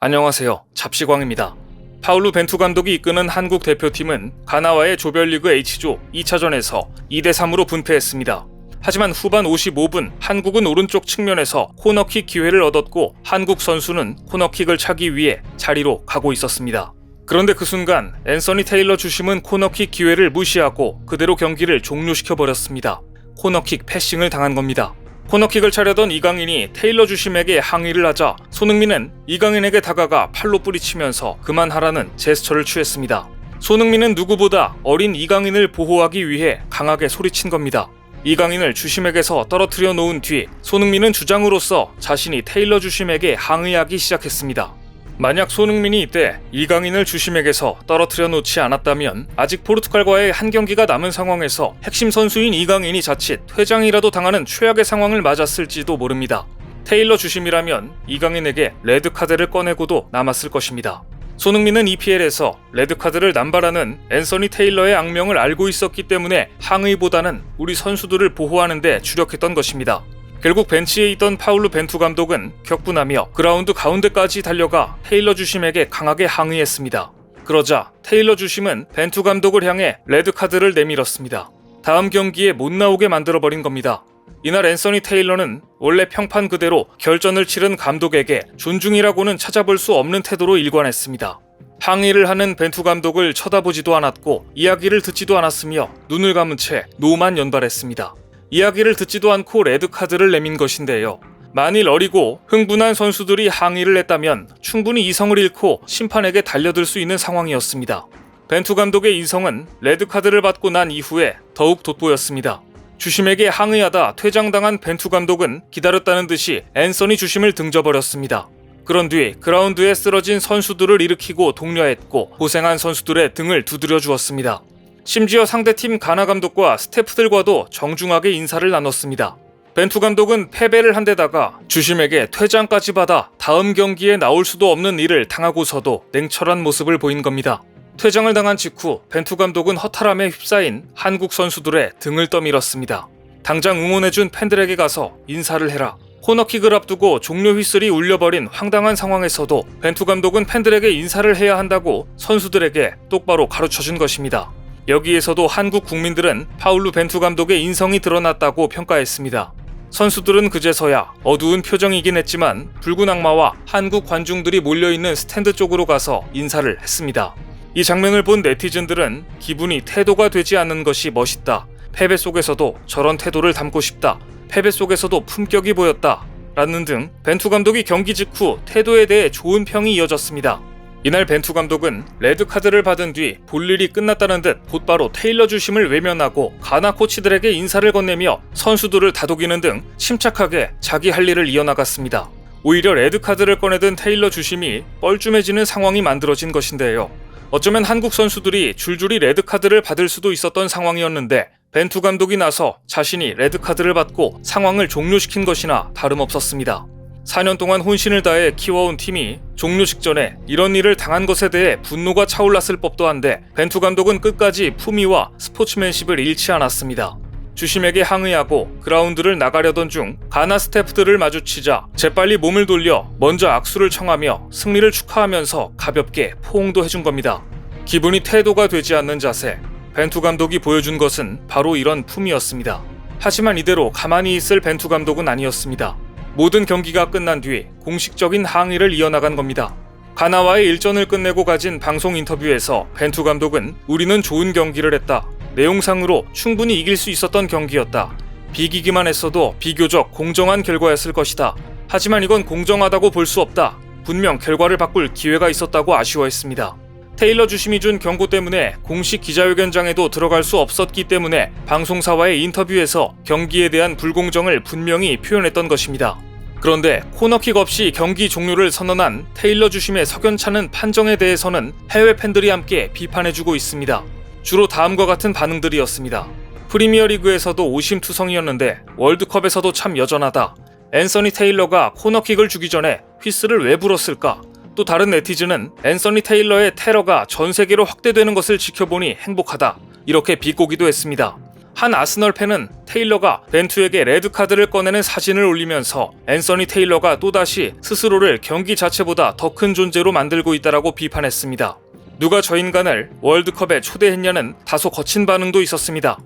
안녕하세요. 잡시광입니다. 파울루 벤투 감독이 이끄는 한국 대표팀은 가나와의 조별리그 H조 2차전에서 2대3으로 분패했습니다. 하지만 후반 55분 한국은 오른쪽 측면에서 코너킥 기회를 얻었고 한국 선수는 코너킥을 차기 위해 자리로 가고 있었습니다. 그런데 그 순간 앤서니 테일러 주심은 코너킥 기회를 무시하고 그대로 경기를 종료시켜 버렸습니다. 코너킥 패싱을 당한 겁니다. 코너킥을 차려던 이강인이 테일러 주심에게 항의를 하자 손흥민은 이강인에게 다가가 팔로 뿌리치면서 그만하라는 제스처를 취했습니다. 손흥민은 누구보다 어린 이강인을 보호하기 위해 강하게 소리친 겁니다. 이강인을 주심에게서 떨어뜨려 놓은 뒤 손흥민은 주장으로서 자신이 테일러 주심에게 항의하기 시작했습니다. 만약 손흥민이 이때 이강인을 주심에게서 떨어뜨려 놓지 않았다면 아직 포르투갈과의 한 경기가 남은 상황에서 핵심 선수인 이강인이 자칫 퇴장이라도 당하는 최악의 상황을 맞았을지도 모릅니다. 테일러 주심이라면 이강인에게 레드카드를 꺼내고도 남았을 것입니다. 손흥민은 EPL에서 레드카드를 남발하는 앤서니 테일러의 악명을 알고 있었기 때문에 항의보다는 우리 선수들을 보호하는 데 주력했던 것입니다. 결국 벤치에 있던 파울루 벤투 감독은 격분하며 그라운드 가운데까지 달려가 테일러 주심에게 강하게 항의했습니다. 그러자 테일러 주심은 벤투 감독을 향해 레드카드를 내밀었습니다. 다음 경기에 못 나오게 만들어버린 겁니다. 이날 앤서니 테일러는 원래 평판 그대로 결전을 치른 감독에게 존중이라고는 찾아볼 수 없는 태도로 일관했습니다. 항의를 하는 벤투 감독을 쳐다보지도 않았고 이야기를 듣지도 않았으며 눈을 감은 채 노만 연발했습니다. 이야기를 듣지도 않고 레드카드를 내민 것인데요. 만일 어리고 흥분한 선수들이 항의를 했다면 충분히 이성을 잃고 심판에게 달려들 수 있는 상황이었습니다. 벤투 감독의 인성은 레드카드를 받고 난 이후에 더욱 돋보였습니다. 주심에게 항의하다 퇴장당한 벤투 감독은 기다렸다는 듯이 앤서니 주심을 등져버렸습니다. 그런 뒤 그라운드에 쓰러진 선수들을 일으키고 독려했고 고생한 선수들의 등을 두드려 주었습니다. 심지어 상대팀 가나 감독과 스태프들과도 정중하게 인사를 나눴습니다. 벤투 감독은 패배를 한 데다가 주심에게 퇴장까지 받아 다음 경기에 나올 수도 없는 일을 당하고서도 냉철한 모습을 보인 겁니다. 퇴장을 당한 직후 벤투 감독은 허탈함에 휩싸인 한국 선수들의 등을 떠밀었습니다. 당장 응원해준 팬들에게 가서 인사를 해라. 코너킥을 앞두고 종료 휘슬이 울려버린 황당한 상황에서도 벤투 감독은 팬들에게 인사를 해야 한다고 선수들에게 똑바로 가르쳐준 것입니다. 여기에서도 한국 국민들은 파울루 벤투 감독의 인성이 드러났다고 평가했습니다. 선수들은 그제서야 어두운 표정이긴 했지만 붉은 악마와 한국 관중들이 몰려있는 스탠드 쪽으로 가서 인사를 했습니다. 이 장면을 본 네티즌들은 기분이 태도가 되지 않는 것이 멋있다. 패배 속에서도 저런 태도를 담고 싶다. 패배 속에서도 품격이 보였다. 라는 등 벤투 감독이 경기 직후 태도에 대해 좋은 평이 이어졌습니다. 이날 벤투 감독은 레드카드를 받은 뒤 볼일이 끝났다는 듯 곧바로 테일러 주심을 외면하고 가나 코치들에게 인사를 건네며 선수들을 다독이는 등 침착하게 자기 할 일을 이어나갔습니다. 오히려 레드카드를 꺼내든 테일러 주심이 뻘쭘해지는 상황이 만들어진 것인데요. 어쩌면 한국 선수들이 줄줄이 레드카드를 받을 수도 있었던 상황이었는데 벤투 감독이 나서 자신이 레드카드를 받고 상황을 종료시킨 것이나 다름없었습니다. 4년 동안 혼신을 다해 키워온 팀이 종료 직전에 이런 일을 당한 것에 대해 분노가 차올랐을 법도 한데 벤투 감독은 끝까지 품위와 스포츠맨십을 잃지 않았습니다. 주심에게 항의하고 그라운드를 나가려던 중 가나 스태프들을 마주치자 재빨리 몸을 돌려 먼저 악수를 청하며 승리를 축하하면서 가볍게 포옹도 해준 겁니다. 기분이 태도가 되지 않는 자세. 벤투 감독이 보여준 것은 바로 이런 품이었습니다. 하지만 이대로 가만히 있을 벤투 감독은 아니었습니다. 모든 경기가 끝난 뒤 공식적인 항의를 이어나간 겁니다. 가나와의 일전을 끝내고 가진 방송 인터뷰에서 벤투 감독은 우리는 좋은 경기를 했다. 내용상으로 충분히 이길 수 있었던 경기였다. 비기기만 했어도 비교적 공정한 결과였을 것이다. 하지만 이건 공정하다고 볼 수 없다. 분명 결과를 바꿀 기회가 있었다고 아쉬워했습니다. 테일러 주심이 준 경고 때문에 공식 기자회견장에도 들어갈 수 없었기 때문에 방송사와의 인터뷰에서 경기에 대한 불공정을 분명히 표현했던 것입니다. 그런데 코너킥 없이 경기 종료를 선언한 테일러 주심의 석연찮은 판정에 대해서는 해외 팬들이 함께 비판해주고 있습니다. 주로 다음과 같은 반응들이었습니다. 프리미어리그에서도 오심투성이었는데 월드컵에서도 참 여전하다. 앤서니 테일러가 코너킥을 주기 전에 휘스를 왜 불었을까? 또 다른 네티즌은 앤서니 테일러의 테러가 전 세계로 확대되는 것을 지켜보니 행복하다. 이렇게 비꼬기도 했습니다. 한 아스널 팬은 테일러가 벤투에게 레드카드를 꺼내는 사진을 올리면서 앤서니 테일러가 또다시 스스로를 경기 자체보다 더 큰 존재로 만들고 있다라고 비판했습니다. 누가 저 인간을 월드컵에 초대했냐는 다소 거친 반응도 있었습니다.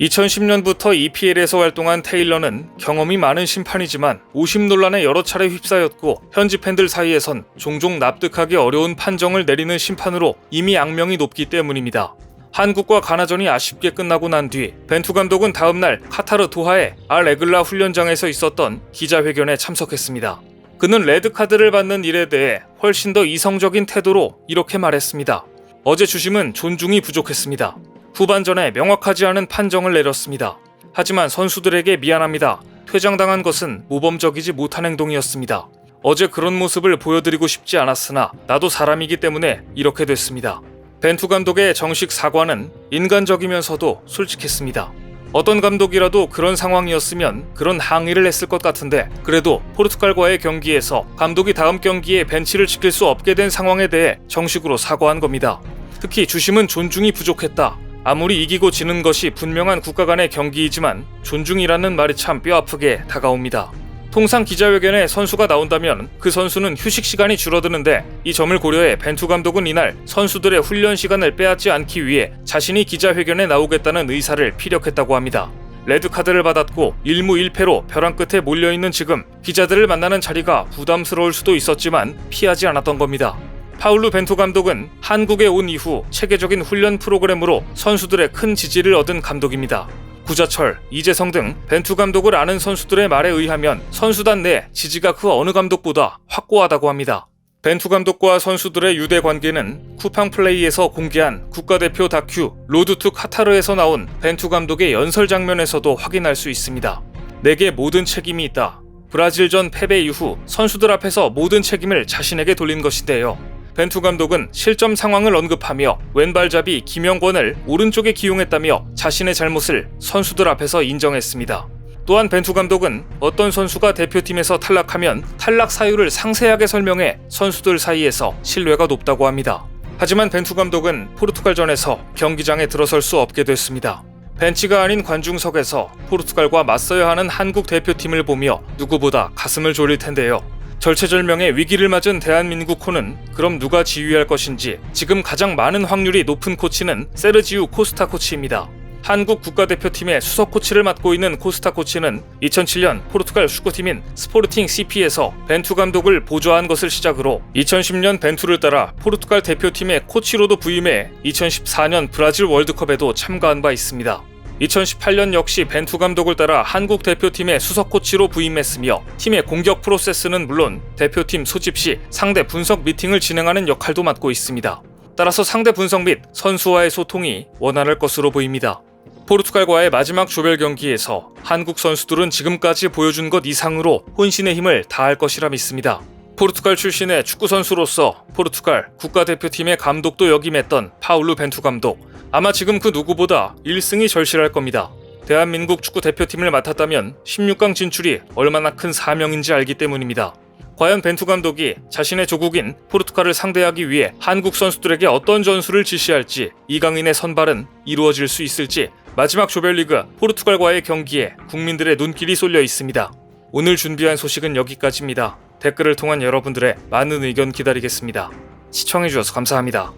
2010년부터 EPL에서 활동한 테일러는 경험이 많은 심판이지만 오심 논란에 여러 차례 휩싸였고 현지 팬들 사이에선 종종 납득하기 어려운 판정을 내리는 심판으로 이미 악명이 높기 때문입니다. 한국과 가나전이 아쉽게 끝나고 난 뒤 벤투 감독은 다음날 카타르 도하의 알 에글라 훈련장에서 있었던 기자회견에 참석했습니다. 그는 레드카드를 받는 일에 대해 훨씬 더 이성적인 태도로 이렇게 말했습니다. 어제 주심은 존중이 부족했습니다. 후반전에 명확하지 않은 판정을 내렸습니다. 하지만 선수들에게 미안합니다. 퇴장당한 것은 모범적이지 못한 행동이었습니다. 어제 그런 모습을 보여드리고 싶지 않았으나 나도 사람이기 때문에 이렇게 됐습니다. 벤투 감독의 정식 사과는 인간적이면서도 솔직했습니다. 어떤 감독이라도 그런 상황이었으면 그런 항의를 했을 것 같은데 그래도 포르투갈과의 경기에서 감독이 다음 경기에 벤치를 지킬 수 없게 된 상황에 대해 정식으로 사과한 겁니다. 특히 주심은 존중이 부족했다. 아무리 이기고 지는 것이 분명한 국가 간의 경기이지만 존중이라는 말이 참 뼈아프게 다가옵니다. 통상 기자회견에 선수가 나온다면 그 선수는 휴식 시간이 줄어드는데 이 점을 고려해 벤투 감독은 이날 선수들의 훈련 시간을 빼앗지 않기 위해 자신이 기자회견에 나오겠다는 의사를 피력했다고 합니다. 레드카드를 받았고 1무 1패로 벼랑 끝에 몰려있는 지금 기자들을 만나는 자리가 부담스러울 수도 있었지만 피하지 않았던 겁니다. 파울루 벤투 감독은 한국에 온 이후 체계적인 훈련 프로그램으로 선수들의 큰 지지를 얻은 감독입니다. 구자철, 이재성 등 벤투 감독을 아는 선수들의 말에 의하면 선수단 내 지지가 그 어느 감독보다 확고하다고 합니다. 벤투 감독과 선수들의 유대 관계는 쿠팡 플레이에서 공개한 국가대표 다큐 로드 투 카타르에서 나온 벤투 감독의 연설 장면에서도 확인할 수 있습니다. 내게 모든 책임이 있다. 브라질전 패배 이후 선수들 앞에서 모든 책임을 자신에게 돌린 것인데요. 벤투 감독은 실점 상황을 언급하며 왼발잡이 김영권을 오른쪽에 기용했다며 자신의 잘못을 선수들 앞에서 인정했습니다. 또한 벤투 감독은 어떤 선수가 대표팀에서 탈락하면 탈락 사유를 상세하게 설명해 선수들 사이에서 신뢰가 높다고 합니다. 하지만 벤투 감독은 포르투갈전에서 경기장에 들어설 수 없게 됐습니다. 벤치가 아닌 관중석에서 포르투갈과 맞서야 하는 한국 대표팀을 보며 누구보다 가슴을 졸일 텐데요. 절체절명의 위기를 맞은 대한민국 코는 그럼 누가 지휘할 것인지 지금 가장 많은 확률이 높은 코치는 세르지우 코스타 코치입니다. 한국 국가대표팀의 수석 코치를 맡고 있는 코스타 코치는 2007년 포르투갈 축구팀인 스포르팅 CP에서 벤투 감독을 보좌한 것을 시작으로 2010년 벤투를 따라 포르투갈 대표팀의 코치로도 부임해 2014년 브라질 월드컵에도 참가한 바 있습니다. 2018년 역시 벤투 감독을 따라 한국 대표팀의 수석 코치로 부임했으며 팀의 공격 프로세스는 물론 대표팀 소집 시 상대 분석 미팅을 진행하는 역할도 맡고 있습니다. 따라서 상대 분석 및 선수와의 소통이 원활할 것으로 보입니다. 포르투갈과의 마지막 조별 경기에서 한국 선수들은 지금까지 보여준 것 이상으로 혼신의 힘을 다할 것이라 믿습니다. 포르투갈 출신의 축구 선수로서 포르투갈 국가대표팀의 감독도 역임했던 파울루 벤투 감독. 아마 지금 그 누구보다 1승이 절실할 겁니다. 대한민국 축구 대표팀을 맡았다면 16강 진출이 얼마나 큰 사명인지 알기 때문입니다. 과연 벤투 감독이 자신의 조국인 포르투갈을 상대하기 위해 한국 선수들에게 어떤 전술을 지시할지 이강인의 선발은 이루어질 수 있을지 마지막 조별리그 포르투갈과의 경기에 국민들의 눈길이 쏠려 있습니다. 오늘 준비한 소식은 여기까지입니다. 댓글을 통한 여러분들의 많은 의견 기다리겠습니다. 시청해주셔서 감사합니다.